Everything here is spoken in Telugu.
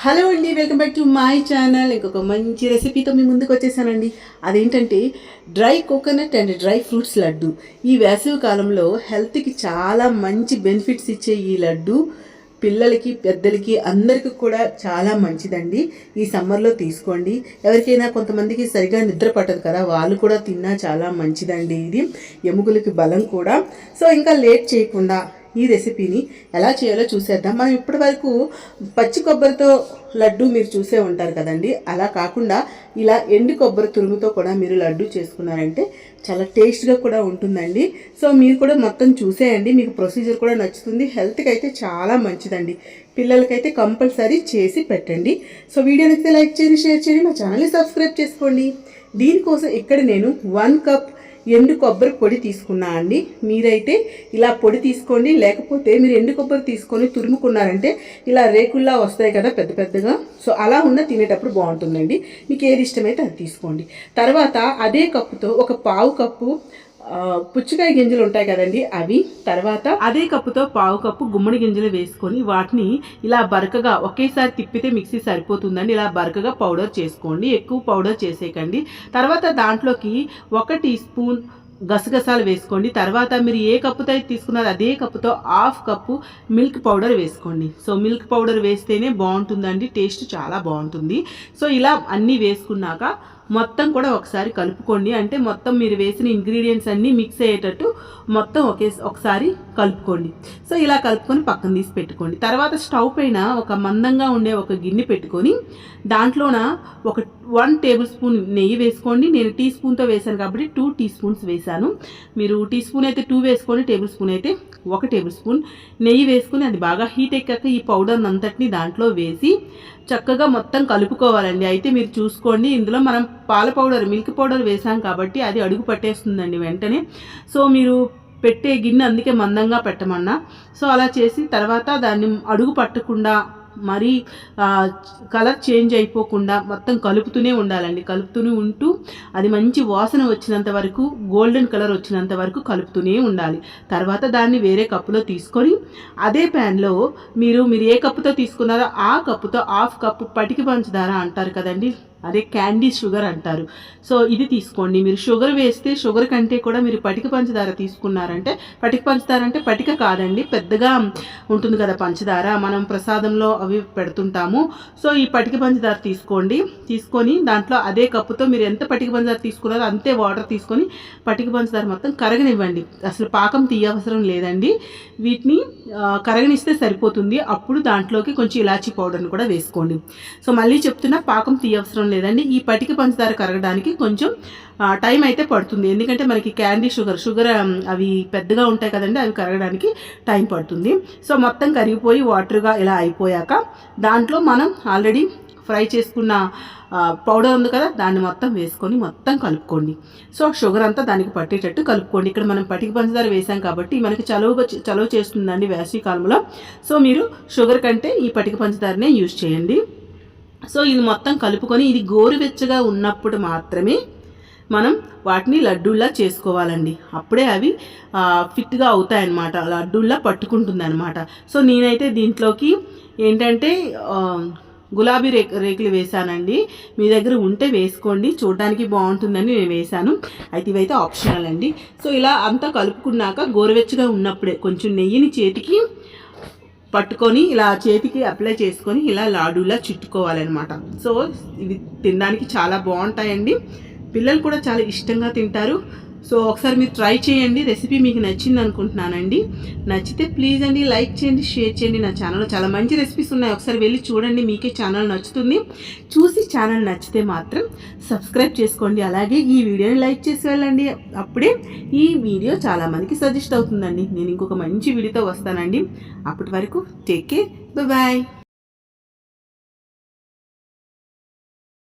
హలో అండి welcome back to my channel. ఇంకొక మంచి రెసిపీతో మీ ముందుకు వచ్చేసానండి. అదేంటంటే dry coconut and dry fruits laddu. ఈ వేసవి కాలంలో హెల్త్కి చాలా మంచి బెనిఫిట్స్ ఇచ్చే ఈ లడ్డు పిల్లలకి పెద్దలకి అందరికీ కూడా చాలా మంచిదండి. ఈ సమ్మర్లో తీసుకోండి. ఎవరికైనా కొంతమందికి సరిగా నిద్ర పట్టదు కదా వాళ్ళు కూడా తిన్నా చాలా మంచిదండి ఇది. ఎముకలకి బలం కూడా. సో ఇంకా లేట్ చేయకుండా ఈ రెసిపీని ఎలా చేయాలో చూసేద్దాం. మనం ఇప్పటి వరకు పచ్చి కొబ్బరితో లడ్డు మీరు చూసే ఉంటారు కదండి. అలా కాకుండా ఇలా ఎండు కొబ్బరి తురుముతో కూడా మీరు లడ్డు చేసుకున్నారంటే చాలా టేస్ట్గా కూడా ఉంటుందండి. సో మీరు కూడా మొత్తం చూసేయండి. మీకు ప్రొసీజర్ కూడా నచ్చుతుంది. హెల్త్కి అయితే చాలా మంచిదండి. పిల్లలకైతే కంపల్సరీ చేసి పెట్టండి. సో వీడియో నచ్చితే లైక్ చేయండి షేర్ చేయండి. మా ఛానల్ని సబ్స్క్రైబ్ చేసుకోండి. దీనికోసం ఇక్కడ నేను వన్ కప్ ఎండు కొబ్బరి పొడి తీసుకున్నా అండి. మీరైతే ఇలా పొడి తీసుకోండి లేకపోతే మీరు ఎండు కొబ్బరి తీసుకొని తురుముకున్నారంటే ఇలా రేకుల్లా వస్తాయి కదా పెద్ద పెద్దగా. సో అలా ఉన్న తినేటప్పుడు బాగుంటుందండి. మీకు ఏది ఇష్టమైతే అది తీసుకోండి. తర్వాత అదే కప్పుతో ఒక పావు కప్పు పుచ్చకాయ గింజలు ఉంటాయి కదండి అవి తర్వాత అదే కప్పుతో పావు కప్పు గుమ్మడి గింజలు వేసుకొని వాటిని ఇలా బరకగా ఒకేసారి తిప్పితే మిక్సీ సరిపోతుందండి. ఇలా బరకగా పౌడర్ చేసుకోండి. ఎక్కువ పౌడర్ చేసేయకండి. తర్వాత దాంట్లోకి ఒక టీ స్పూన్ గసగసాలు వేసుకోండి. తర్వాత మీరు ఏ కప్పుతో అయితే తీసుకున్నారో అదే కప్పుతో హాఫ్ కప్పు మిల్క్ పౌడర్ వేసుకోండి. సో మిల్క్ పౌడర్ వేస్తేనే బాగుంటుందండి. టేస్ట్ చాలా బాగుంటుంది. సో ఇలా అన్నీ వేసుకున్నాక మొత్తం కూడా ఒకసారి కలుపుకోండి. అంటే మొత్తం మీరు వేసిన ఇంగ్రీడియంట్స్ అన్నీ మిక్స్ అయ్యేటట్టు మొత్తం ఒకే ఒకసారి కలుపుకోండి. సో ఇలా కలుపుకొని పక్కన తీసి పెట్టుకోండి. తర్వాత స్టవ్ పైన ఒక మందంగా ఉండే ఒక గిన్నె పెట్టుకొని దాంట్లోన ఒక వన్ టేబుల్ స్పూన్ నెయ్యి వేసుకోండి. నేను టీ స్పూన్తో వేసాను కాబట్టి టూ టీ స్పూన్స్ వేసాను మీరు టీ స్పూన్ అయితే టూ వేసుకోండి టేబుల్ స్పూన్ అయితే ఒక టేబుల్ స్పూన్ నెయ్యి వేసుకుని అది బాగా హీట్ ఎక్కాక ఈ పౌడర్ అంతటిని దాంట్లో వేసి చక్కగా మొత్తం కలుపుకోవాలండి. అయితే మీరు చూసుకోండి ఇందులో మనం పాల పౌడర్ మిల్క్ పౌడర్ వేసాం కాబట్టి అది అడుగు పట్టేస్తుందండి వెంటనే. సో మీరు పెట్టే గిన్నె అందుకే మందంగా పెట్టమన్నా. సో అలా చేసి తర్వాత దాన్ని అడుగు పట్టకుండా మరీ కలర్ చేంజ్ అయిపోకుండా మొత్తం కలుపుతూనే ఉండాలండి. కలుపుతూనే ఉంటూ అది మంచి వాసన వచ్చినంత వరకు గోల్డెన్ కలర్ వచ్చినంత వరకు కలుపుతూనే ఉండాలి. తర్వాత దాన్ని వేరే కప్పులో తీసుకొని అదే ప్యాన్లో మీరు మీరు ఏ కప్పుతో తీసుకున్నారో ఆ కప్పుతో హాఫ్ కప్పు పటికి పంచదార అంటారు కదండి. అదే క్యాండీ షుగర్ అంటారు. సో ఇది తీసుకోండి. మీరు షుగర్ వేస్తే షుగర్ కంటే కూడా మీరు పటిక పంచదార తీసుకున్నారంటే పటిక పంచదార అంటే పటిక కాదండి పెద్దగా ఉంటుంది కదా పంచదార. మనం ప్రసాదంలో అవి పెడుతుంటాము. సో ఈ పటిక పంచదార తీసుకోండి. తీసుకొని దాంట్లో అదే కప్పుతో మీరు ఎంత పటిక పంచదార తీసుకున్నారో అంతే వాటర్ తీసుకొని పటిక పంచదార మొత్తం కరగనివ్వండి. అసలు పాకం తీయవసరం లేదండి. వీటిని కరగనిస్తే సరిపోతుంది. అప్పుడు దాంట్లోకి కొంచెం ఇలాచీ పౌడర్ని కూడా వేసుకోండి. సో మళ్ళీ చెప్తున్నా పాకం తీయవసరం లేదండి. ఈ పటిక పంచదార కరగడానికి కొంచెం టైం అయితే పడుతుంది. ఎందుకంటే మనకి క్యాండీ షుగర్ షుగర్ అవి పెద్దగా ఉంటాయి కదండి అవి కరగడానికి టైం పడుతుంది. సో మొత్తం కరిగిపోయి వాటర్గా ఇలా అయిపోయాక దాంట్లో మనం ఆల్రెడీ ఫ్రై చేసుకున్న పౌడర్ ఉంది కదా దాన్ని మొత్తం వేసుకొని మొత్తం కలుపుకోండి. సో షుగర్ అంతా దానికి పట్టేటట్టు కలుపుకోండి. ఇక్కడ మనం పటిక పంచదార వేసాం కాబట్టి మనకి చలువగా చలువ చేస్తుందండి వేసవి కాలంలో. సో మీరు షుగర్ కంటే ఈ పటిక పంచదారనే యూజ్ చేయండి. సో ఇది మొత్తం కలుపుకొని ఇది గోరువెచ్చగా ఉన్నప్పుడు మాత్రమే మనం వాటిని లడ్డూల్లా చేసుకోవాలండి. అప్పుడే అవి ఫిట్గా అవుతాయన్నమాట. లడ్డూల్లా పట్టుకుంటుందన్నమాట. సో నేనైతే దీంట్లోకి ఏంటంటే గులాబీ రేక్ రేకులు వేసానండి మీ దగ్గర ఉంటే వేసుకోండి. చూడడానికి బాగుంటుందని నేను వేశాను. అయితే ఇవైతే ఆప్షనల్ అండి. సో ఇలా అంతా కలుపుకున్నాక గోరువెచ్చగా ఉన్నప్పుడే కొంచెం నెయ్యిని చేతికి పట్టుకొని ఇలా చేతికి అప్లై చేసుకొని ఇలా లాడూలా చుట్టుకోవాలన్నమాట. సో ఇవి తినడానికి చాలా బాగుంటాయండి. పిల్లలు కూడా చాలా ఇష్టంగా తింటారు. సో ఒకసారి మీరు ట్రై చేయండి. రెసిపీ మీకు నచ్చింది అనుకుంటున్నానండి. నచ్చితే ప్లీజ్ అండి లైక్ చేయండి షేర్ చేయండి. నా ఛానల్లో చాలా మంచి రెసిపీస్ ఉన్నాయి. ఒకసారి వెళ్ళి చూడండి మీకే ఛానల్ నచ్చుతుంది. చూసి ఛానల్ నచ్చితే మాత్రం సబ్స్క్రైబ్ చేసుకోండి. అలాగే ఈ వీడియోని లైక్ చేసి వెళ్ళండి. అప్పుడే ఈ వీడియో చాలామందికి సజెస్ట్ అవుతుందండి. నేను ఇంకొక మంచి వీడియోతో వస్తానండి. అప్పటి వరకు టేక్ కేర్ బాయ్